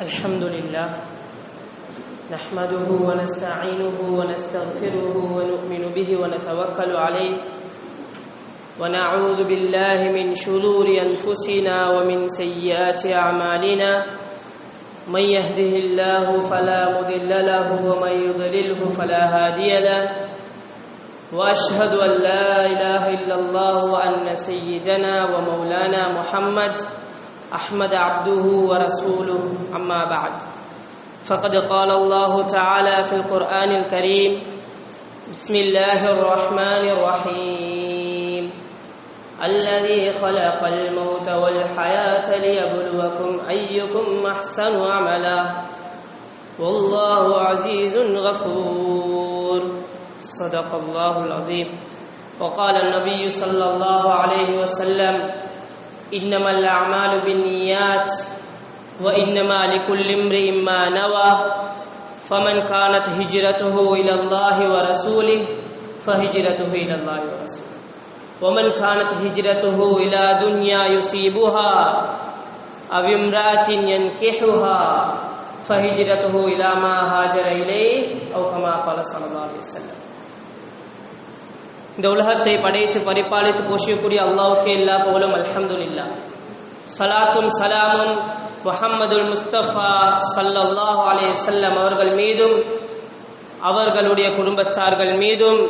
الحمد لله. نحمده ونستعينه ونستغفره ونؤمن به ونتوكل عليه. ونعوذ بالله من شرور أنفسنا ومن سيئات أعمالنا. من يهده الله فلا مضل له ومن يضلله فلا هادي له. وأشهد أن لا إله إلا الله وأن سيدنا ومولانا محمد أحمد عبده ورسوله. أما بعد فقد قال الله تعالى في القرآن الكريم بسم الله الرحمن الرحيم. الذي خلق الموت والحياة ليبلوكم أيكم أحسن عملا. والله عزيز غفور. صدق الله العظيم. وقال النبي صلى الله عليه وسلم إنما الأعمال بالنيات وإنما لكل امرئ ما نوى فمن كانت هجرته إلى الله ورسوله فهجرته إلى الله ورسوله. ومن كانت هجرته إلى دنيا يصيبها أو امرأة ينكحها فهجرته إلى ما هاجر إليه أو كما قال صلى الله عليه وسلم. இந்த உலகத்தை படைத்து பரிபாலித்து போஷியக்கூடிய அல்லாவுக்கே எல்லா புகழும் அல்ஹம்துலில்லா சலாத்தும் சலாமும் முஹம்மதுல் முஸ்தபா சல்லல்லாஹு அலே செல்லம் அவர்கள் மீதும் அவர்களுடைய குடும்பச்சார்கள் மீதும்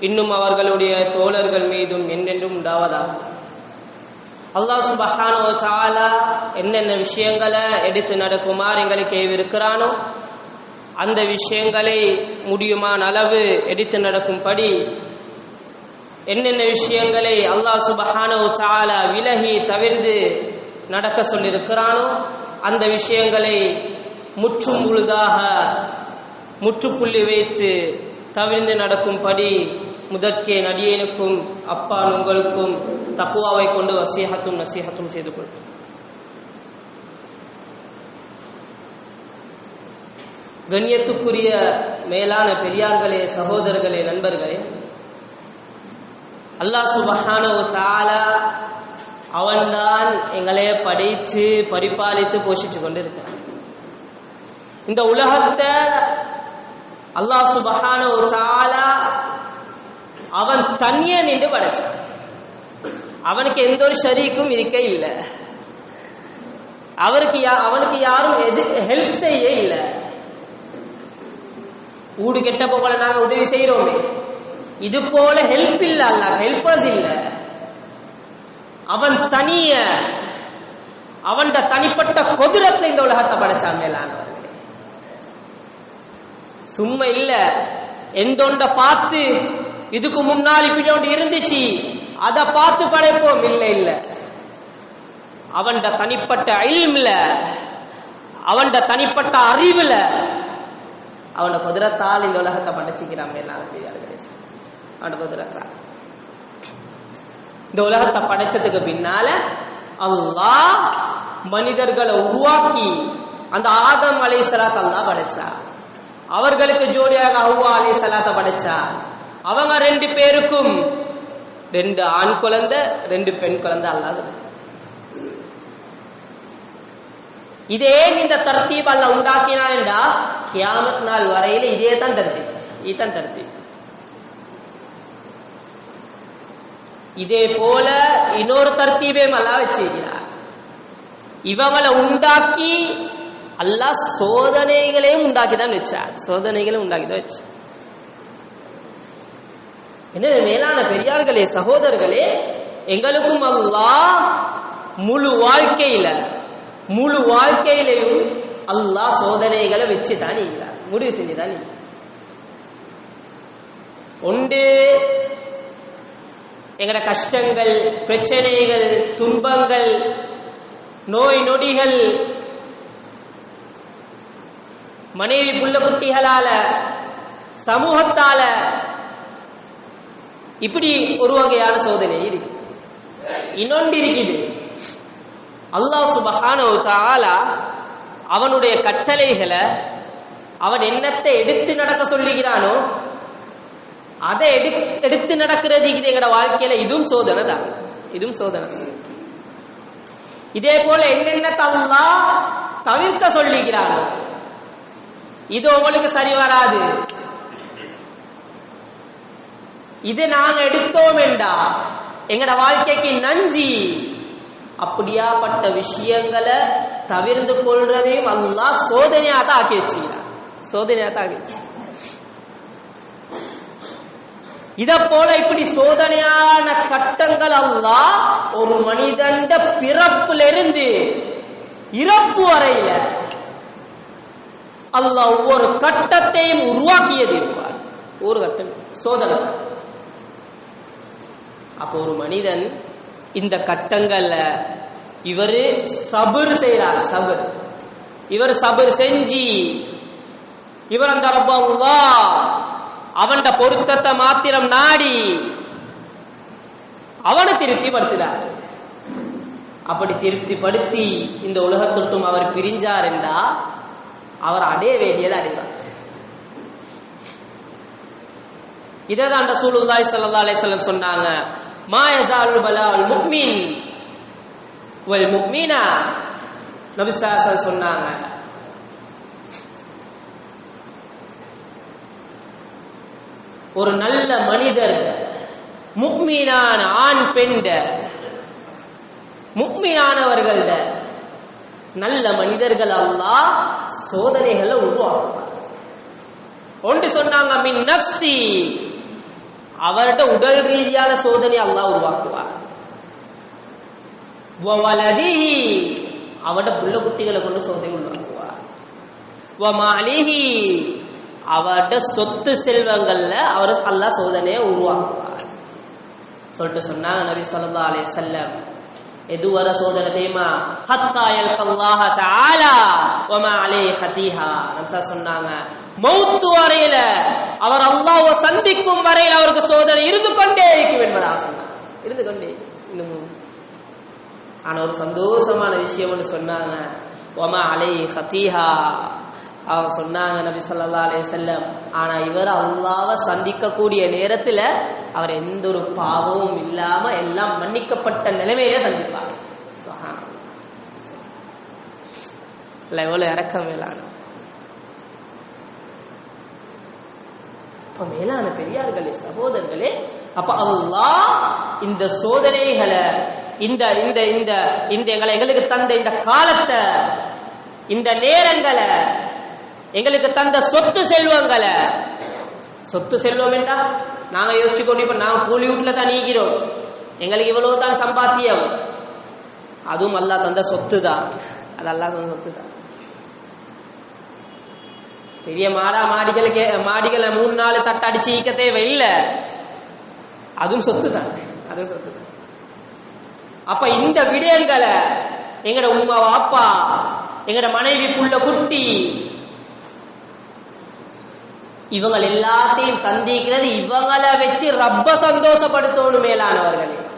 இன்னும் அவர்களுடைய தோழர்கள் மீதும் என்னென்றும் உண்டாவதாக. அல்லாஹ் சுபஹானோ சாலா என்னென்ன விஷயங்களை எடுத்து நடக்குமாறு எங்களுக்கு ஏவிருக்கிறானோ அந்த விஷயங்களை முடியுமான அளவு எடுத்து நடக்கும்படி என்னென்ன விஷயங்களை அல்லாஹ் சுபஹானோ சாலா விலகி தவிர்த்து நடக்க சொல்லியிருக்கிறானோ அந்த விஷயங்களை முற்றும் முழுதாக முற்றுப்புள்ளி வைத்து தவிர்ந்து நடக்கும்படி முதற்கே நடிகனுக்கும் அப்பா உங்களுக்கும் தக்குவாவை கொண்டு வசீகத்தும் நசீகத்தும் செய்து கொள்ளும் கண்ணியத்துக்குரிய மேலான பெரியார்களே சகோதரர்களே நண்பர்களே அல்லாஹ் சுபஹானோ தாலா அவன்தான் எங்களை படைத்து பரிபாலித்து போஷிச்சு கொண்டிருக்கிறான். இந்த உலகத்தை அல்லாஹ் சுபஹான ஒரு சாலா அவன் தனியே நின்று படைச்சான். அவனுக்கு எந்த ஒரு ஷரீக்கும் இருக்க இல்லை. அவருக்கு அவனுக்கு யாரும் எது ஹெல்ப் செய்ய இல்லை. ஊடு கெட்ட போகல நாங்க உதவி செய்யறோமே. இது போல ஹெல்ப் இல்ல அல்ல ஹெல்பர்ஸ் இல்ல. அவன் தனிய அவன் தனிப்பட்ட கொதிரத்துல இந்த உலகத்தை படைச்சான் மேலானவர்களே. சும்மா இல்ல எந்தொண்ட பார்த்து இதுக்கு முன்னால் இப்படி ஒன்று இருந்துச்சு அதை பார்த்து படைப்போம் இல்ல இல்ல. அவன் தனிப்பட்ட அயில்ல அவன் தனிப்பட்ட அறிவுல அவன குதிரத்தால் இந்த உலகத்தை படைச்சிக்கிறான் மேலான பெரியார்களே. அவன இந்த உலகத்தை படைச்சதுக்கு பின்னால அல்லாஹ் மனிதர்களை உருவாக்கி அந்த ஆதம் அலை சலாத் அல்லா படைச்சா. அவர்களுக்கு ஜோடியாக அவ்வா அலை சலாத்த படைச்சா. அவங்க ரெண்டு பேருக்கும் ரெண்டு ஆண் குழந்தை ரெண்டு பெண் குழந்தை அல்லாது இதே இந்த தர்த்தீப் அல்ல உண்டாக்கினான்டா கியாமத் நாள் வரையில இதே தான் தர்த்தீப் இதுதான் தர்த்தீப். இதே போல இன்னொரு தர்த்தீபே அல்லா வச்சிருக்கிறார் இவங்களை உண்டாக்கி அல்லா சோதனைகளையும் உண்டாக்கி தான் வச்சார். சோதனைகளையும் உண்டாக்கி தான் வச்சு என்ன மேலான பெரியார்களே சகோதரர்களே எங்களுக்கும் அல்லாஹ் முழு வாழ்க்கையில முழு வாழ்க்கையிலையும் அல்லாஹ் சோதனைகளை வச்சு தான் முடிவு செஞ்சு தான் ஒன்று எங்கட கஷ்டங்கள் பிரச்சனைகள் துன்பங்கள் நோய் நொடிகள் மனைவி புள்ள குட்டிகளால சமூகத்தால இப்படி ஒரு வகையான சோதனை இருக்கு. இன்னொன்று இருக்குது. அல்லாஹ் சுபஹான தாலா அவனுடைய கட்டளைகளை அவன் என்னத்தை எடுத்து நடக்க சொல்லுகிறானோ அதை எடுத்து எடுத்து நடக்கிறது இது எங்கட வாழ்க்கையில இதுவும் சோதனை தான். இதுவும் சோதனை. இதே போல என்னென்ன அல்லாஹ் தவிர்க்க சொல்லுகிறார் இது உங்களுக்கு சரி வராது. இது நாங்க எடுத்தோம் என்றா எங்கட வாழ்க்கைக்கு நஞ்சி அப்படியாப்பட்ட விஷயங்களை தவிர்ந்து கொள்றதையும் அல்லா சோதனையா தான் ஆக்கி வச்சுக்கிறார் சோதனையா தான் ஆக்கி வச்சு. இத போல இப்படி சோதனையான கட்டங்கள் அல்லா ஒரு மனிதண்ட பிறப்புல இருந்து இறப்பு வரையில அல்லாஹ் ஒவ்வொரு கட்டத்தையும் உருவாக்கியது இருப்பார் ஒரு கட்டம் சோதனை. அப்போ ஒரு மனிதன் இந்த கட்டங்கள்ல இவரு சபர் செய்யறார் சபர். இவர் சபர் செஞ்சு இவர் அந்த ரப்பா அவன் பொருத்தத்தை மாத்திரம் நாடி அவனை திருப்திப்படுத்தினார். அப்படி திருப்திப்படுத்தி இந்த உலகத்தொட்டும் அவர் பிரிஞ்சார் என்றா அவர் அடைய வேண்டியதை அடைவார் இதை தான் ரசூலுல்லாஹி ஸல்லல்லாஹு அலைஹி வஸல்லம் சொன்னாங்க. மா யஸாலு பலால் முஃமின் வல் முக்மினா. நபி ஸல்லல்லாஹு சொன்னாங்க. ஒரு நல்ல மனிதர். முக்மீனான ஆண் பெண்ட முக்மீனானவர்கள நல்ல மனிதர்கள் அல்லாஹ் சோதனைகளை உருவாக்குவார். ஒன்று சொன்னாங்க மின் நப்சி அவர்கிட்ட உடல் ரீதியான சோதனை அல்லா உருவாக்குவார். வலதிஹி புள்ள குட்டிகளை கொண்டு சோதனை உருவாக்குவார். அவர்கிட்ட அவருடைய சொத்து செல்வங்கள்ல அவர் அல்லா சோதனையை உருவாக்குவார். சொல்லிட்டு சொன்னாங்க நபி சொல்லா அலே செல்லம் எது வர சோதனை தெரியுமா? ஹத்தா கல்லாஹ தாலா ஒமா அலே ஹதீஹா நம்சா சொன்னாங்க மௌத்து வரையில அவர் அல்லாஹ்வை சந்திக்கும் வரையில் அவருக்கு சோதனை இருந்து கொண்டே இருக்கும் என்பதாக சொன்னாங்க. இருந்து கொண்டே இன்னமும் ஆனா ஒரு சந்தோஷமான விஷயம் ஒன்று சொன்னாங்க ஒமா அலே ஹதீஹா அவங்க சொன்னாங்க நபி சொல்லா அலே செல்லம் ஆனா இவர் அல்லாஹ்வை சந்திக்கக்கூடிய நேரத்துல அவர் எந்த ஒரு பாவமும் இல்லாம எல்லாம் மன்னிக்கப்பட்ட நிலைமையில சந்திப்பார். சுப்ஹானல்லாஹ். இல்ல எவ்வளவு இறக்கம் மேலான. அப்ப மேலான பெரியார்களே சகோதரர்களே அப்ப அல்லாஹ் இந்த சோதனைகளை இந்த இந்த இந்த இந்த எங்களை எங்களுக்கு தந்த இந்த காலத்தை இந்த நேரங்களை எங்களுக்கு தந்த சொத்து செல்வங்களை. சொத்து செல்வம் என்றா நாங்க யோசிச்சு கொண்டு இப்ப நாங்க கூலி வீட்டுல தான் நீக்கிறோம். எங்களுக்கு இவ்வளவு தான் சம்பாத்தியம். அதுவும் அல்லா தந்த சொத்து தான் அது அல்லா தந்த சொத்து தான் பெரிய மாடா மாடிகளுக்கு மாடிகளை மூணு நாலு தட்டு அடிச்சு ஈக்க தேவையில்லை அதுவும் சொத்து தான் அதுவும் சொத்து தான் அப்ப இந்த விடயங்களை எங்கட உங்க அப்பா எங்கட மனைவி புள்ள குட்டி இவங்க எல்லாத்தையும் தந்திக்கிறது இவங்களை வச்சு ரப்ப சந்தோஷப்படுத்தணும் மேலானவர்களே.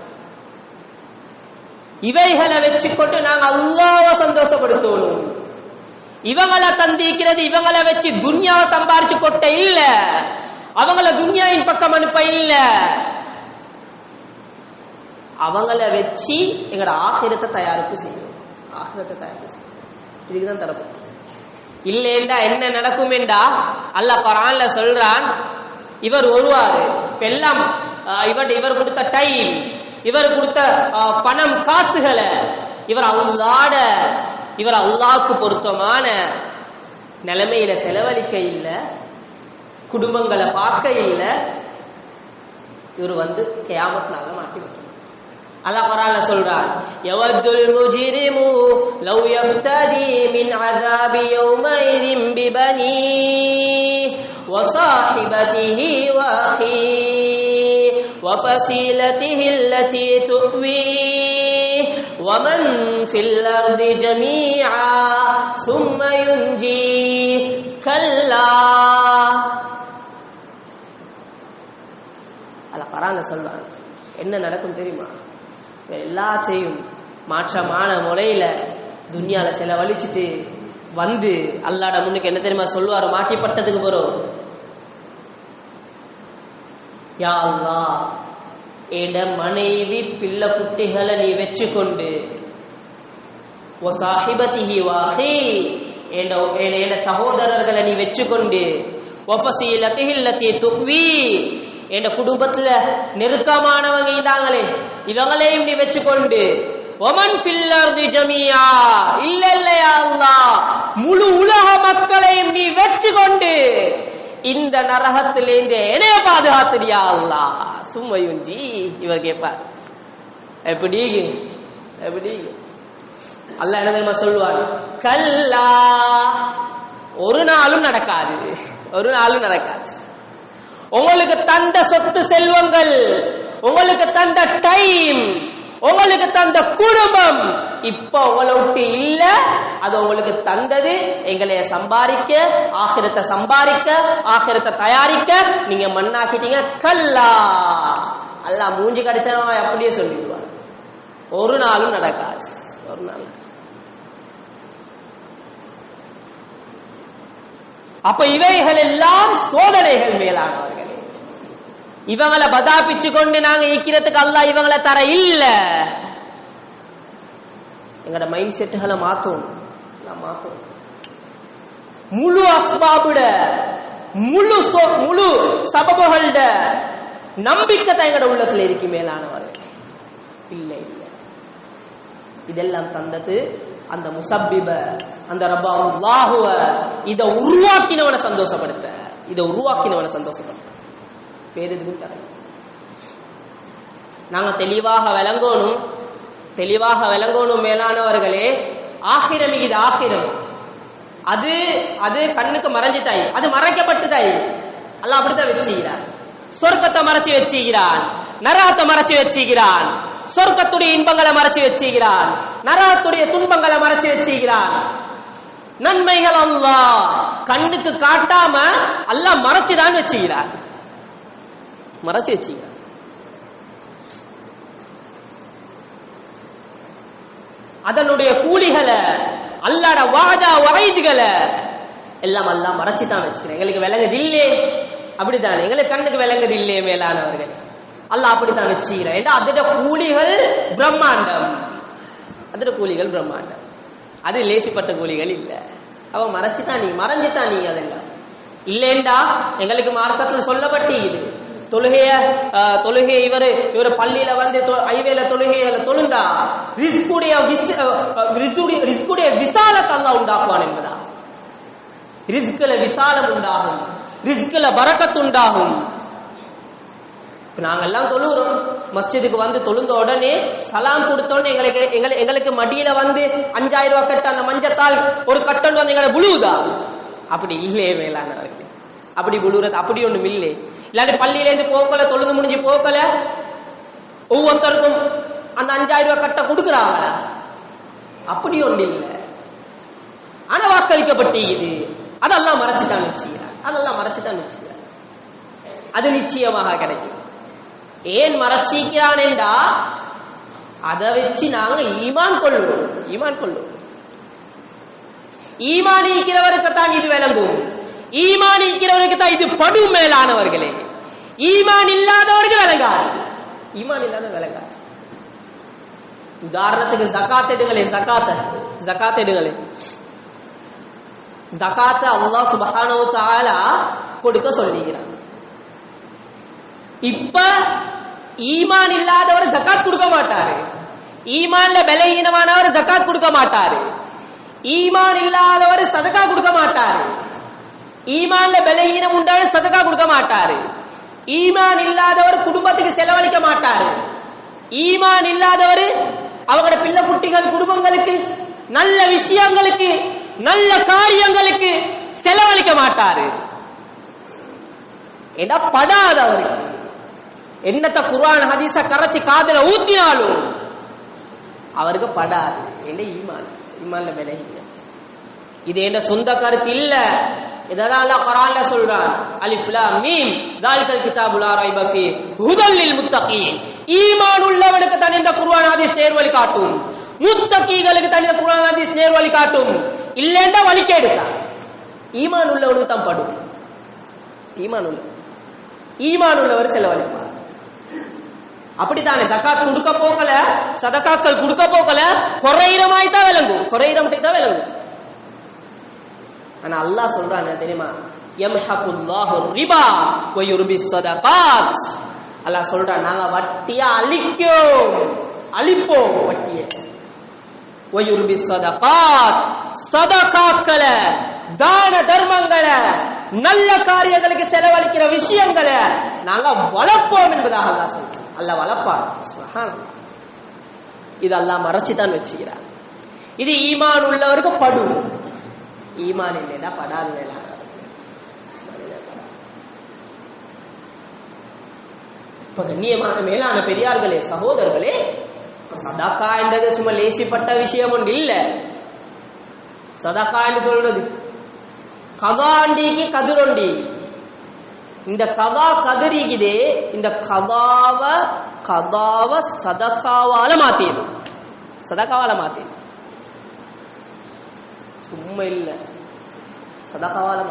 இவைகளை வச்சுக்கொண்டு நாங்க அல்லாஹ்வை சந்தோஷப்படுத்தணும். இவங்களை தந்திக்கிறது இவங்களை வச்சு துன்யாவை சம்பாரிச்சு கொட்ட இல்ல. அவங்கள துன்யாவின் பக்கம் அனுப்ப இல்ல. அவங்கள வச்சு எங்களோட ஆகிரத்தை தயாரிப்பு செய்யணும். ஆகிரத்தை தயாரிப்பு செய்யணும். இதுக்குதான் தரப்பு இல்லேண்டா என்ன நடக்கும் என்றா அல்ல பரான்ல சொல்றான் இவர் வருவாரு எல்லாம் இவர் இவர் கொடுத்த டைம் இவர் கொடுத்த பணம் காசுகளை இவர் அல்லாட இவர் அல்லாஹ்க்கு பொருத்தமான நிலைமையில செலவழிக்க இல்லை குடும்பங்களை பார்க்க இல்லை இவர் வந்து கேமத்தினால மாட்டி அல்லாஹ் குரான்ல சொல்றான் யவத்துல் முஜ்ரிமு லவ் யஃப்ததி மின் அஸாபி யௌமைதின் பிபனி وصاحبته وأخيه وفصيلته التي تؤويه ومن في الأرض جميعا ثم ينجيه كلا அல்ல பரான சொல்றாங்க என்ன நடக்கும் தெரியுமா இவன் எல்லாத்தையும் மாற்றமான முறையில துன்யால செலவழிச்சிட்டு வந்து அல்லாட முன்னுக்கு என்ன தெரியுமா சொல்லுவாரு? மாட்டிப்பட்டதுக்கு போறோம். யா அல்லாஹ் எட மனைவி பிள்ளை குட்டிகளை நீ வச்சுக்கொண்டு சாஹிபத்திஹி வாஹி என்ற சகோதரர்களை நீ வச்சுக்கொண்டு ஒஃபசீலத்திஹில்லத்தி துக்வி என் குடும்பத்துல நெருக்கமானவங்க இதாங்களே இவங்களையும் நீ வச்சுக்கொண்டு ஒமன் ஃபில்லர்தி ஜமியா இல்ல இல்லையா முழு உலக மக்களையும் நீ வச்சுக்கொண்டு இந்த நரகத்திலேருந்து என்னைய பாதுகாத்துறியா அல்லா சும்மையுஞ்சி இவர் கேட்பார் எப்படி எப்படி அல்ல என்ன தெரியுமா சொல்லுவார் கல்லா ஒரு நாளும் நடக்காது ஒரு நாளும் நடக்காது. உங்களுக்கு தந்த சொத்து செல்வங்கள் உங்களுக்கு தந்த டைம் உங்களுக்கு தந்த குடும்பம் இப்ப உங்களை விட்டு இல்ல அது உங்களுக்கு தந்தது. எங்களைய சம்பாதிக்க ஆகிரத்தை சம்பாதிக்க ஆகிரத்தை தயாரிக்க நீங்க மண்ணாக்கிட்டீங்க கல்லா. அல்லாஹ் மூஞ்சி கடிச்சவன் அப்படியே சொல்லிடுவார் ஒரு நாளும் நடக்காது. ஒரு நாள். அப்ப இவைகள் எல்லாம் சோதனைகள் மேலானவர்கள். இவங்களை பதாபிச்சு கொண்டு நாங்க ஈக்கிறதுக்கு அல்ல இவங்களை தர இல்ல. எங்கட மைண்ட் செட்டுகளை மாத்தணும். எல்லாம் மாத்தணும். முழு அஸ்பாபுட முழு முழு சபபுகளோட நம்பிக்கை தான் எங்கட உள்ளத்துல இருக்கு மேலானவர். இல்ல இல்ல. இதெல்லாம் தந்தது அந்த முசப்பிப அந்த ரப்பா அல்லாஹுவ இத உருவாக்கினவனை சந்தோஷப்படுத்த. இத உருவாக்கினவனை சந்தோஷப்படுத்த. வேறு எதுவும் தர நாங்க தெளிவாக விளங்கணும். தெளிவாக விளங்கணும் மேலானவர்களே. ஆகிரம் இது ஆகிரம். அது அது கண்ணுக்கு மறைஞ்சுட்டாய். அது மறைக்கப்பட்டுதாய் அல்ல அப்படித்தான் வச்சுக்கிறான் சொர்க்கத்தை மறைச்சு வச்சுக்கிறான் நரகத்தை மறைச்சு வச்சுக்கிறான் சொர்க்கத்துடைய இன்பங்களை மறைச்சு வச்சுக்கிறான் நரகத்துடைய துன்பங்களை மறைச்சு வச்சுக்கிறான் நன்மைகள் அல்லா கண்ணுக்கு காட்டாம அல்ல மறைச்சுதான் வச்சுக்கிறான் மறைச்சு வச்சுக்கிறான் அதனுடைய கூலிகளை அல்லாட வாதா வகைதுகளை எல்லாம் எல்லாம் மறைச்சு தான் வச்சுக்கிறேன். எங்களுக்கு விளங்குது இல்லையே அப்படித்தானே? எங்களுக்கு கண்ணுக்கு விளங்குது இல்லையே மேலானவர்கள். அல்லாஹ் அப்படித்தான் வச்சுக்கிறேன். ஏன்னா அதோட கூலிகள் பிரம்மாண்டம். அதோட கூலிகள் பிரம்மாண்டம். அது லேசிப்பட்ட கூலிகள் இல்ல. அவ மறைச்சுதான் நீ மறைஞ்சுதான் நீ அதெல்லாம். இல்லேண்டா எங்களுக்கு மார்க்கத்துல சொல்லப்பட்டிருக்குது. தொழுகைய ஆஹ், தொழுகை இவரு இவரு பள்ளியில வந்து தொ- ஐவேல தொழுகையில தொழுந்தா ரிஸ்குடைய ரிஸ்குடைய விசாலத்தை அல்லாஹ் உண்டாக்குவான் என்பதா? ரிஸ்குல விசாலம் உண்டாகும் ரிஸ்குல பரக்கத்து உண்டாகும். இப்ப நாங்கெல்லாம் தொழுகிறோம். மஸ்ஜிதுக்கு வந்து தொழுந்த உடனே சலாம் கொடுத்தோன்னு எங்களுக்கு எங்களை எங்களுக்கு மடியில வந்து அஞ்சாயிரம் ரூபாய் கட்ட அந்த மஞ்சத்தால் ஒரு கட்டன் வந்து எங்களை புழுவுதா அப்படி இல்லையே மேலானவர்கள் அப்படி புழுவுறது அப்படி ஒண்ணும் இல்லை இல்லாட்டி பள்ளியிலேருந்து போக்கல தொழுந்து முடிஞ்சு போக்கல. ஒவ்வொருத்தருக்கும் அந்த அஞ்சாயிரம் ரூபாய் கட்ட கொடுக்குறாங்க. அப்படி ஒண்ணு இல்லை. ஆனா வாக்களிக்கப்பட்டு இது அதெல்லாம் மறைச்சுதான் நிச்சயம். அதெல்லாம் மறைச்சுதான் நிச்சயம். அது நிச்சயமாக கிடைக்கும். ஏன் மறைச்சிக்கிறான் என்றா? அதை வச்சு நாங்க ஈமான் கொள்ளுவோம். ஈமான் கொள்ளுவோம். ஈமான் இருக்கிறவருக்கு தான் இது விளங்கும். ஈமான் இருக்கிறவருக்கு தான் இது படு மேலானவர்களே ஈமான் இல்லாதவருக்கு விளங்காது ஈமான் இல்லாத விளங்காது உதாரணத்துக்கு ஜகாத் எடுங்களே ஜகாத்த ஜகாத் எடுங்களே. ஜகாத்த அல்லாஹ் சுப்ஹானஹு தாலா கொடுக்க சொல்லுகிறார் இப்ப ஈமான் இல்லாதவர் ஜகாத் கொடுக்க மாட்டாரு. ஈமான்ல பலகீனமானவர் ஜகாத் கொடுக்க மாட்டாரு. ஈமான் இல்லாதவர் சதகா கொடுக்க மாட்டாரு. ஈமான்ல பலகீனம் உண்டான சதகா கொடுக்க மாட்டாரு. ஈமான் இல்லாதவர் குடும்பத்துக்கு செலவழிக்க மாட்டாரு. ஈமான் இல்லாதவர் அவங்களோட பிள்ளை குட்டிகள் குடும்பங்களுக்கு நல்ல விஷயங்களுக்கு நல்ல காரியங்களுக்கு செலவழிக்க மாட்டாரு. ஏன்னா படாது அவருக்கு என்னத்த குர்ஆன் ஹதீஸ கரைச்சி காதல ஊத்தினாலும் அவருக்கு படாது. என்ன ஈமான்? ஈமான்ல விலகி இது என்ன சொந்த கருத்து இல்லை. இதெல்லாம் அல்லாஹ் குர்ஆன்ல சொல்றான். அலிஃப் லாம் மீம். தாலிகல் கிதாபுல் லா ரைப ஃபீ ஹுதல் லில் முத்தகீன் ஈமான் உள்ளவனுக்கு தான் இந்த குர்ஆன் ஹதீஸ் நேர்வழி காட்டும். முத்தகீகளுக்கு தான் இந்த குர்ஆன் ஹதீஸ் நேர்வழி காட்டும். இல்லைன்னா வழிகேடுதான் ஈமான் உள்ளவனுக்கு தான் படும். ஈமான் உள்ள ஈமான் உள்ளவர் செலவழிப்பார். அப்படித்தானே? ஜக்காத் கொடுக்க போகல சதகாக்கள் கொடுக்க போகல குறையிறமாய் தான் விளங்கும். குறையிற மட்டும் தான் விளங்கும். ஆனா அல்லாஹ் சொல்றான் என்ன தெரியுமா? யம்ஹகுல்லாஹு ரிபா வ யுர்பி ஸதகாத். அல்லாஹ் சொல்றான் நாங்க வட்டிய அழிக்கோம். அழிப்போம் வட்டியை. வ யுர்பி ஸதகாத். சதகாக்களை தான தர்மங்களை நல்ல காரியங்களுக்கு செலவழிக்கிற விஷயங்களை நாங்க வளர்ப்போம் என்பதாக அல்லாஹ் சொல்றான். அல்லாஹ் வளர்ப்பார் சுப்ஹானல்லாஹ். இது அல்லாஹ் மறைச்சு தான் வச்சுக்கிறான் இது ஈமான் உள்ளவருக்கு படும். ஈமான் இல்லைன்னா படாது வேலை இப்ப கண்ணியமான மேலான பெரியார்களே சகோதரர்களே சதாக்கா என்றது சும்மா லேசிப்பட்ட விஷயம் ஒன்று இல்ல. சதாக்கா என்று சொல்றது கதாண்டிக்கு கதிரொண்டி. இந்த கதா கதிரிக்குதே இந்த கதாவ கதாவ சதக்காவால மாத்தியது. சதக்காவால மாத்தியது. சும்மா இல்ல. சதகாவால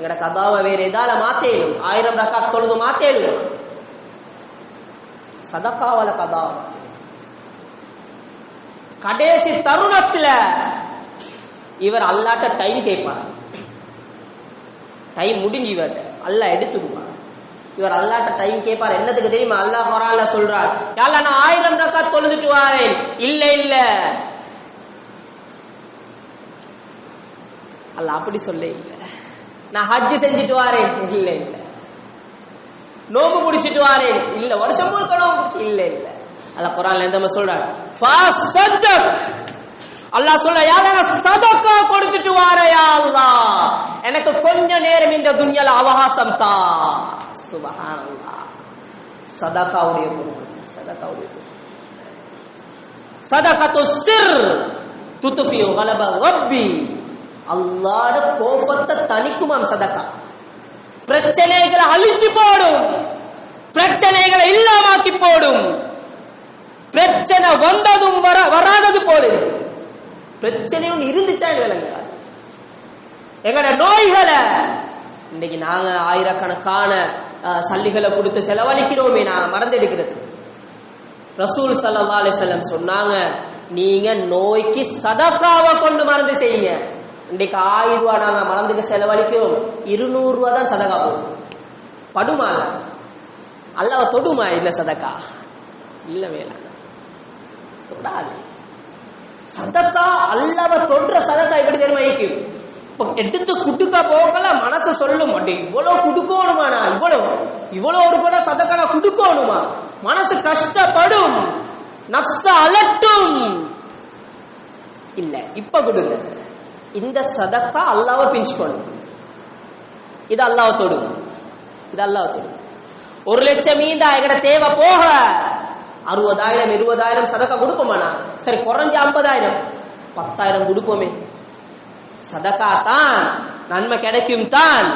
எங்கட கதாவை வேற எதால மாத்தேலும். ஆயிரம் ரக்காத் தொழுது மாத்தேலும். சதகாவால கதா கடைசி தருணத்துல இவர் அல்லாட்ட டைம் கேட்பார் டைம் முடிஞ்சு இவர். அல்ல எடுத்துடுவார். இவர் அல்லாட்ட டைம் கேட்பார் என்னத்துக்கு தெரியுமா? அல்லாஹ் குரான்ல சொல்றார். யாரா நான் ஆயிரம் ரக்காத் தொழுதுட்டு வாரேன். இல்ல இல்ல. அல்ல அப்படி சொல்ல இல்ல. நான் ஹஜ் செஞ்சுட்டு வாரேன். இல்ல இல்ல. நோம்பு முடிச்சிட்டு வாரேன். இல்ல வருஷம் முழுக்க நோம்பு முடிச்சு இல்ல இல்ல. அல்ல குரான்ல எந்த சொல்றாரு அல்லாஹ் சொல்ல யாரா சதக்கா கொடுத்துட்டு வாரையா அல்லா எனக்கு கொஞ்ச நேரம் இந்த துன்யால அவகாசம் தா. சுபஹானல்லாஹ். சதகாவுடைய பொருள் சதகாவுடைய பொருள் சதகத்து சிர். துத்துஃபியு கலப ரப்பி. அல்லாட கோபத்தை தணிக்குமாம் சதக்கா பிரச்சனைகளை அழிச்சு போடும். பிரச்சனைகளை இல்லாமாக்கி போடும். பிரச்சனை வந்ததும் வர வராதது போல இருக்கு. பிரச்சனை ஒன்று இருந்துச்சா விளங்க எங்கட நோய்களை இன்னைக்கு நாங்க ஆயிரக்கணக்கான சல்லிகளை கொடுத்து செலவழிக்கிறோமே நான் மறந்தெடுக்கிறது ரசூல் சல்லா அலிசல்லம் சொன்னாங்க நீங்க நோய்க்கு சதக்காவை கொண்டு மறந்து செய்யுங்க. இன்னைக்கு ஆயிரம் ரூபா நாங்க மருந்துக்கு செலவழிக்கிறோம் இருநூறு ரூபா தான் சதகா போகும். படுமா? அல்லாவ தொடுமா இந்த சதக்கா? இல்ல தொடாது. சதக்கா அல்லாவ தொடுற சதக்கா எப்படி தெரியுமா இருக்கும் இப்ப எடுத்து குடுக்க போக்கல மனசு சொல்லும். அப்படி இவ்வளவு குடுக்கணுமா நான் இவ்வளவு. இவ்வளவு ஒரு கூட சதக்கா நான் குடுக்கணுமா? மனசு கஷ்டப்படும். நஷ்ட அலட்டும். இல்ல இப்ப கொடுங்க. இந்த சதக்கா அல்லாவை பிஞ்சுக்கணும் இது அல்லாவை தொடுங்க இது அல்லாவை தொடும் ஒரு லட்சம் மீந்தா எங்கட தேவை போக அறுபதாயிரம் இருபதாயிரம் சதக்கா கொடுப்போமாண்ணா சரி குறைஞ்ச ஐம்பதாயிரம். பத்தாயிரம் கொடுப்போமே. சதக்கா தான் நன்மை கிடைக்கும் தான்.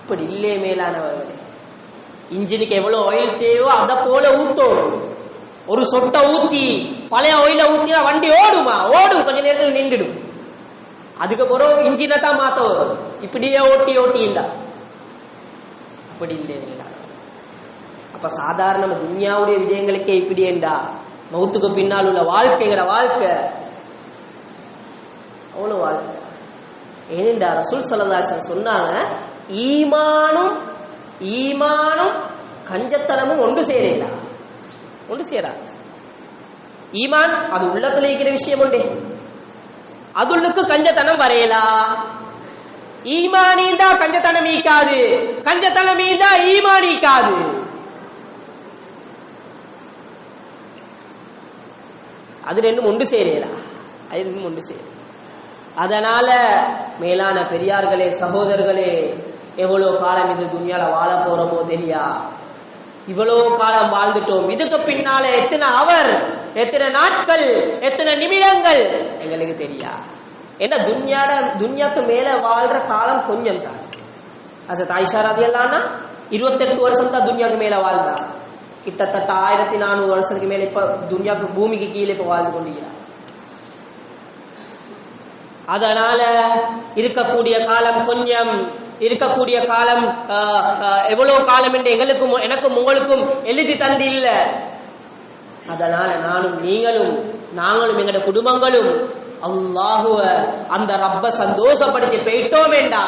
இப்படி இல்லையே மேலானவர்களே. இன்ஜினுக்கு எவ்வளவு ஆயில் தேவையோ அதை போல ஊத்தோம் ஒரு சொட்டை ஊத்தி பழைய ஆயில ஊத்தினா வண்டி ஓடுமா? ஓடும் கொஞ்ச நேரத்தில் நின்றுடும். அதுக்கப்புறம் இன்ஜினை தான் மாத்த வரும். இப்படியே ஓட்டி ஓட்டி இல்ல. அப்படி இல்லை அப்ப சாதாரண நம்ம துன்யாவுடைய விஜயங்களுக்கே இப்படி என்றா? மௌத்துக்கு பின்னால் உள்ள வாழ்க்கைங்கிற வாழ்க்கை? அவ்வளவு வாழ்க்கை. ஏனென்றா ரசூல் சல்லல்லாஹு சொன்னாங்க ஈமானும் ஈமானும் கஞ்சத்தனமும் ஒன்று சேரல ஒன்று சேராது ஈமான் அது உள்ளத்துல இருக்கிற விஷயம் உண்டு. அதுள்ளுக்கு கஞ்சத்தனம் வரையலா? ஈமானீந்தா கஞ்சத்தனம் ஈக்காது. கஞ்சத்தனம் ஈந்தா ஈமான் ஈக்காது. அது ரெண்டும் ஒன்று சேரலா? அது ரெண்டும் ஒன்று சேர. அதனால மேலான பெரியார்களே சகோதரர்களே எவ்வளவு காலம் இது துணியால வாழ போறோமோ தெரியா? இவ்வளவு காலம் வாழ்ந்துட்டோம். இதுக்கு பின்னால எத்தனை அவர் எத்தனை நாட்கள் எத்தனை நிமிடங்கள்? எங்களுக்கு தெரியா. ஏன்னா துன்யாட துன்யாக்கு மேல வாழ்ற காலம் கொஞ்சம் தான் அது தாய்ஷா ரதி எல்லாம்னா இருபத்தெட்டு வருஷம் தான் துன்யாக்கு மேல வாழ்ந்தா. கிட்டத்தட்ட ஆயிரத்தி நானூறு வருஷத்துக்கு மேல இப்ப துன்யாக்கு பூமிக்கு கீழே இப்ப வாழ்ந்து கொண்டிருக்கிறார் அதனால இருக்கக்கூடிய காலம் கொஞ்சம். இருக்கக்கூடிய காலம் ஆஹ், எவ்வளவு காலம் என்று எங்களுக்கும் எனக்கும் உங்களுக்கும் எழுதி தந்து இல்ல அதனால நானும் நீங்களும் நாங்களும் எங்களோட குடும்பங்களும் அல்லாஹுவ அந்த ரப்ப சந்தோஷப்படுத்தி போயிட்டோம் வேண்டா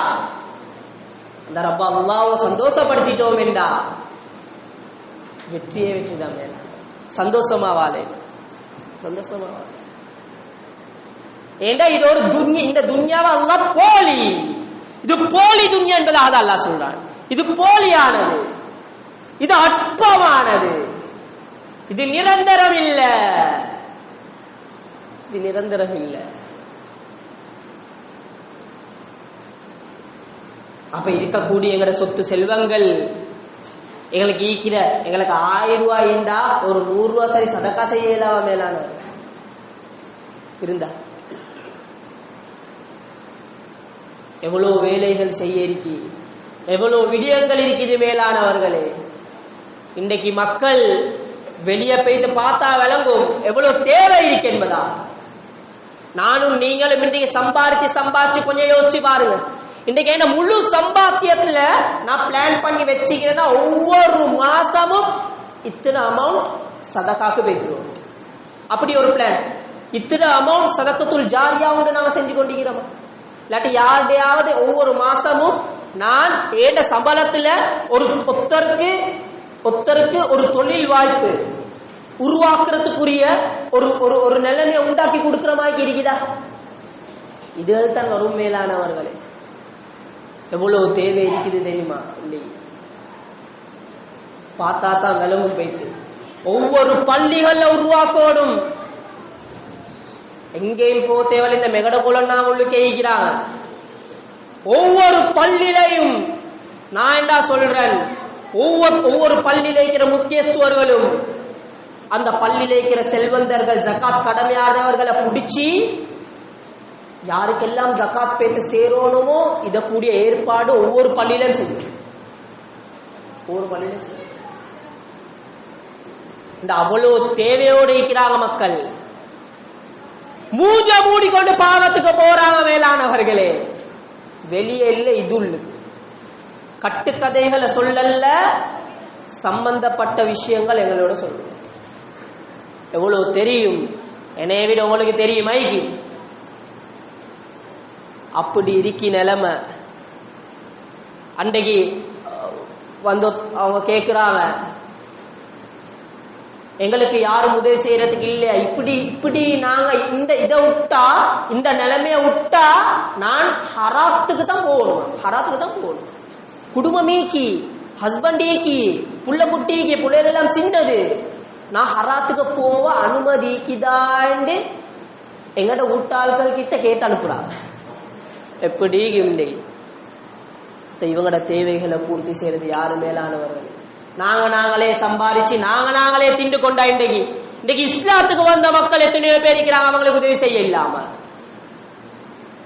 அந்த ரப்ப அல்லாஹுவ சந்தோஷப்படுத்திட்டோம் வேண்டா வெற்றியே வெற்றிதான் சந்தோஷமா வாழே சந்தோஷமா ஏண்டா இது ஒரு துன்யா இந்த துன்யாவை அல்லா போலி. இது போலி துன்யா என்பதாக அல்லாஹ் சொல்றான். இது போலியானது. இது அற்பமானது. இது நிரந்தரம் இல்ல இது நிரந்தரம் இல்ல அப்ப இருக்கக்கூடிய எங்களோட சொத்து செல்வங்கள் எங்களுக்கு ஈக்கிற எங்களுக்கு ஆயிரம் ரூபாய் இருந்தா ஒரு நூறு ரூபாய் சரி சதக்கா செய்யலாம் மேலான இருந்தா. எவ்வளோ வேலைகள் செய்ய இருக்கி எவ்வளோ விடயங்கள் இருக்குது மேலானவர்களே. இன்றைக்கு மக்கள் வெளியே போயிட்டு பார்த்தா விளங்கும் எவ்வளோ தேவை இருக்கு என்பதா நானும் நீங்களும் இன்றைக்கு சம்பாரிச்சு சம்பாரிச்சு கொஞ்சம் யோசிச்சு பாருங்க. இன்றைக்கு என்ன முழு சம்பாத்தியத்துல நான் பிளான் பண்ணி வச்சுக்கிறேன்னா ஒவ்வொரு மாசமும் இத்தனை அமௌண்ட் சதக்காக்கு போய்த்துருவோம் அப்படி ஒரு பிளான் இத்தனை அமௌண்ட் சதக்கத்துள் ஜாரியா உண்டு நாம செஞ்சு கொண்டிருக்கிறோம். இல்லாட்டி யாருடையாவது ஒவ்வொரு மாசமும் நான் ஏண்ட சம்பளத்துல ஒரு ஒத்தருக்கு ஒத்தருக்கு ஒரு தொழில் வாய்ப்பு உருவாக்குறதுக்குரிய ஒரு ஒரு ஒரு நிலைமையை உண்டாக்கி கொடுக்கிற மாதிரி இருக்குதா? இதுதான் வரும் மேலானவர்களே. எவ்வளவு தேவை இருக்குது தெரியுமா? இன்னைக்கு பார்த்தா தான் விளங்கும் போயிட்டு ஒவ்வொரு பள்ளிகள்ல உருவாக்கணும் எங்கேயும் போ தேவல் இந்த மெகட குலன்னா உள்ளு எய்கிறாங்க ஒவ்வொரு பள்ளியிலையும் நான் என்ன சொல்றேன். ஒவ்வொரு ஒவ்வொரு பள்ளியில இருக்கிற முக்கியஸ்துவர்களும் அந்த பள்ளியில இருக்கிற செல்வந்தர்கள் ஜக்காத் கடமையானவர்களை பிடிச்சி யாருக்கெல்லாம் ஜக்காத் பேத்து சேரணுமோ இத கூடிய ஏற்பாடு ஒவ்வொரு பள்ளியிலும் செய்யும். ஒவ்வொரு பள்ளியிலும் செய்யும். இந்த அவ்வளவு தேவையோடு இருக்கிறாங்க மக்கள். மூஞ்ச மூடிக்கொண்டு பாவத்துக்கு போறாங்க மேலானவர்களே வெளியே இல்ல இதுள்ளு கட்டுக்கதைகளை சொல்லல சம்பந்தப்பட்ட விஷயங்கள் எங்களோட சொல்லுவோம் எவ்வளவு தெரியும்? என்னைய விட உங்களுக்கு தெரியும் மைக்கு அப்படி இருக்கி நிலைமை. அன்றைக்கு வந்து அவங்க கேக்குறாங்க எங்களுக்கு யாரும் உதவி செய்யறதுக்கு இல்லையா? இப்படி இப்படி நாங்க இந்த இதை விட்டா இந்த நிலைமைய விட்டா நான் ஹராத்துக்கு தான் போகணும். ஹராத்துக்கு தான் போகணும். குடும்பமேக்கி ஹஸ்பண்டேக்கி புள்ள குட்டிக்கு புள்ளையெல்லாம் சின்னது. நான் ஹராத்துக்கு போக அனுமதிக்குதான்னு எங்கட வீட்டாள்கள் கிட்ட கேட்டு அனுப்புறாங்க. எப்படி இம்லை இவங்களோட தேவைகளை பூர்த்தி செய்யறது யாரு மேலானவர்கள்? நாங்க நாங்களே சம்பாதிச்சு நாங்க நாங்களே திண்டு கொண்டா இன்றைக்கு இன்றைக்கு இஸ்லாத்துக்கு வந்த மக்கள் எத்தனையோ பேர் இருக்கிறாங்க அவங்களுக்கு உதவி செய்ய இல்லாம.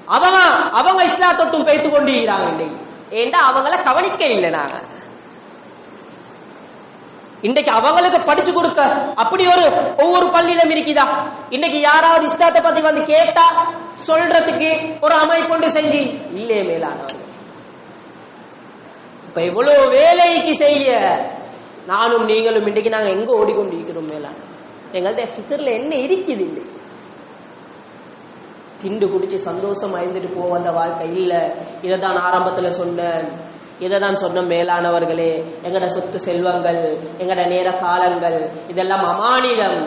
அவங்க அவங்க இஸ்லாத்தொட்டும் பேத்து கொண்டு இருக்கிறாங்க இன்றைக்கு. ஏண்டா அவங்கள கவனிக்க இல்லை நாங்க. இன்னைக்கு அவங்களுக்கு படிச்சு கொடுக்க அப்படி ஒரு ஒவ்வொரு பள்ளியிலும் இருக்குதா? இன்னைக்கு யாராவது இஸ்லாத்தை பத்தி வந்து கேட்டா சொல்றதுக்கு ஒரு அமைப்பு செஞ்சு இல்லையே மேலானவர்கள். இப்ப இவ்வளவு வேலைக்கு செய்ய நானும் நீங்களும் இன்றைக்கு நாங்கள் எங்க ஓடிக்கொண்டிருக்கிறோம் மேலான எங்கள்ட்ட ஃபிக்கர்ல என்ன இருக்குது இல்லை திண்டு குடிச்சு சந்தோஷம் அழிந்துட்டு போக வந்த வாழ்க்கை இல்லை இதை தான் ஆரம்பத்தில் சொன்னேன். இதை தான் சொன்ன மேலானவர்களே எங்கட சொத்து செல்வங்கள் எங்கட நேர காலங்கள் இதெல்லாம் அமானிதம்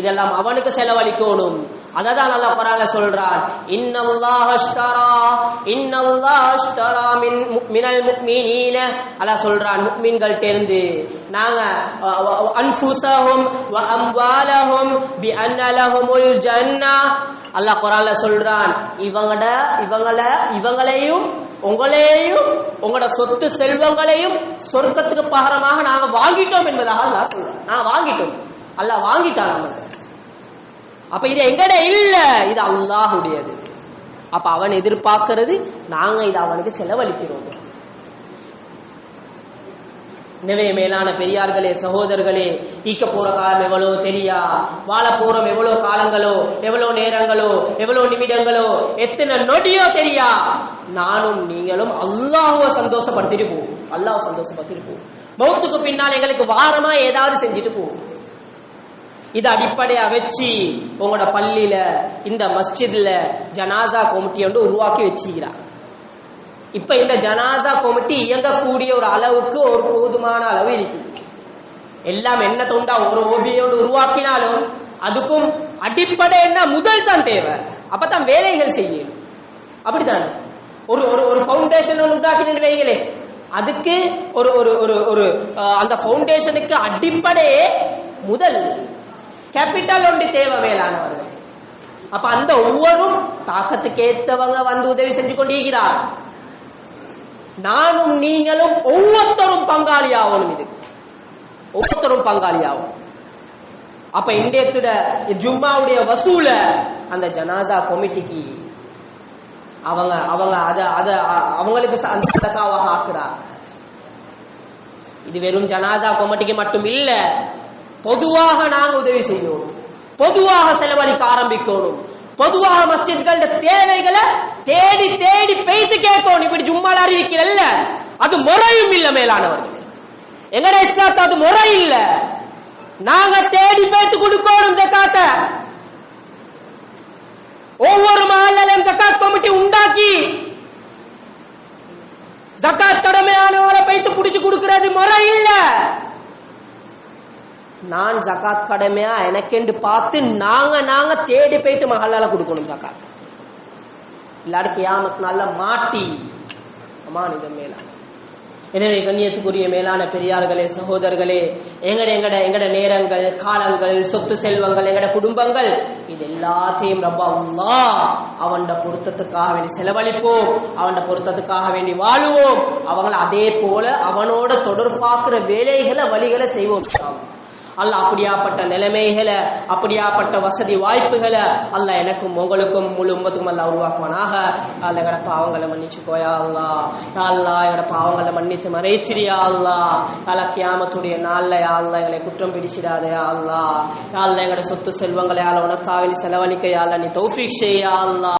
இதெல்லாம் அவனுக்கு செலவழிக்கணும். அததான் நல்லா குரான்ல சொல்றான். இன்னல்லாஹ் அஷ்தரா இன்னல்லாஹ் அஷ்தரா மின் மினல் முஃமினீன அல்லாஹ் சொல்றான் முஃமின்கள்ட்ட தேர்ந்து நாங்க அன்ஃபுஸஹும் வ அம்வாலஹும் பி அன்ன லஹுமுல் ஜன்னா. அல்லாஹ் குர்ஆன்ல சொல்றான் இவங்கட இவங்கள இவங்களையும் உங்களையும் உங்களோட சொத்து செல்வங்களையும் சொர்க்கத்துக்கு பகரமாக நாங்க வாங்கிட்டோம் என்பதாக அல்லாஹ் சொல்றான். நான் வாங்கிட்டோம். அல்லாஹ் வாங்கிட்டான் நமக்கு அப்ப இது எங்கட இல்ல? இது அல்லாஹுடையது. அப்ப அவன் எதிர்பார்க்கிறது நாங்க இது அவனுக்கு செலவழிக்கிறோம். எனவே மேலான பெரியார்களே சகோதரர்களே ஈக்க போற காலம் எவ்வளோ தெரியா? வாழ போறோம் எவ்வளோ காலங்களோ எவ்வளோ நேரங்களோ எவ்வளோ நிமிடங்களோ எத்தனை நொடியோ தெரியா? நானும் நீங்களும் அல்லாஹுவ சந்தோஷப்படுத்திட்டு போவோம் அல்லாஹ் சந்தோஷப்படுத்திட்டு போவோம் மௌத்துக்கு பின்னால் எங்களுக்கு வாரமா ஏதாவது செஞ்சுட்டு போவோம் இதை அடிப்படையா வச்சு உங்களோட பள்ளியில இந்த மஸ்ஜித்ல ஜனாசா கமிட்டி வந்து உருவாக்கி வச்சுக்கிறாங்க இப்ப இந்த ஜனாசா கமிட்டி இயங்கக்கூடிய ஒரு அளவுக்கு ஒரு போதுமான அளவு இருக்குது எல்லாம் என்ன தோண்டா ஒரு ஓபியோடு உருவாக்கினாலும் அதுக்கும் அடிப்படை என்ன? முதல் தான் தேவை. அப்பதான் வேலைகள் செய்யணும். அப்படித்தானே? ஒரு ஒரு ஒரு ஃபவுண்டேஷன் உண்டாக்கின வைங்களே. அதுக்கு ஒரு ஒரு ஒரு ஒரு அந்த ஃபவுண்டேஷனுக்கு அடிப்படையே முதல் கேபிட்டல் ஒன்று தேவை மேலானவர்கள் அப்ப அந்த ஒவ்வொரும் தாக்கத்துக்கு ஏத்தவங்க வந்து உதவி செஞ்சு கொண்டிருக்கிறார். நானும் நீங்களும் ஒவ்வொருத்தரும் பங்காளி ஆகணும் இது. ஒவ்வொருத்தரும் பங்காளி ஆகும் அப்ப இன்றையத்துட ஜும்மாவுடைய வசூல அந்த ஜனாசா கமிட்டிக்கு அவங்க அவங்க அத அத அவங்களுக்கு அந்த சதகாவாக ஆக்குறாங்க இது வெறும் ஜனாசா கமிட்டிக்கு மட்டும் இல்லை. பொதுவாக நாங்க உதவி செய்யணும். பொதுவாக செலவழிக்க ஆரம்பிக்கணும். பொதுவாக மஸ்ஜித்கள தேவைகளை தேடி தேடி பெய்து கேட்கணும். இப்படி ஜும்மால அறிவிக்கிறல்ல. அது முறையும் இல்ல மேலானவர்களே. எங்கட இஸ்லாத்து? அது முறை இல்ல. நாங்க தேடி பேத்து கொடுக்கணும் ஜக்காத்த. ஒவ்வொரு மாநிலம் ஜக்காத் கமிட்டி உண்டாக்கி ஜக்காத் கடமையானவரை பைத்து பிடிச்சு கொடுக்கறது முறை இல்ல. நான் ஜக்காத் கடமையா? எனக்கென்று பார்த்து நாங்க நாங்க தேடி போய்த்து மகளால கொடுக்கணும் ஜக்காத். இல்லாட்டி கியாமத் நல்ல மாட்டி. அமானிதம் மேல எனவே கண்ணியத்துக்குரிய மேலான பெரியார்களே சகோதரர்களே எங்கட எங்கட எங்கட நேரங்கள் காலங்கள் சொத்து செல்வங்கள் எங்கட குடும்பங்கள் இது எல்லாத்தையும் ரப்பா அல்லாஹ் அவன்ட பொருத்தத்துக்காக வேண்டி செலவழிப்போம். அவன்ட பொருத்தத்துக்காக வேண்டி வாழுவோம். அவங்கள அதே போல அவனோட தொடர்பாக்குற வேலைகளை வழிகளை செய்வோம். அல்ல அப்படியாப்பட்ட நிலைமைகளை அப்படியாப்பட்ட வசதி வாய்ப்புகளை அல்லாஹ் எனக்கும் உங்களுக்கும் முழு உம்மத்துக்கும் அல்ல உருவாக்குவானாக. அல்ல எங்கட பாவங்களை மன்னிச்சுக்கோயா அல்லா அல்லா எங்கட பாவங்களை மன்னித்து மறைச்சிரியா அல்லா அல்ல கியாமத்துடைய நாள்ல யா எங்களை குற்றம் பிடிச்சிடாதயா அல்லா அல்ல எங்கட சொத்து செல்வங்களை யாழ் உனக்காக நீ செலவழிக்க நீ செய்யா அல்லா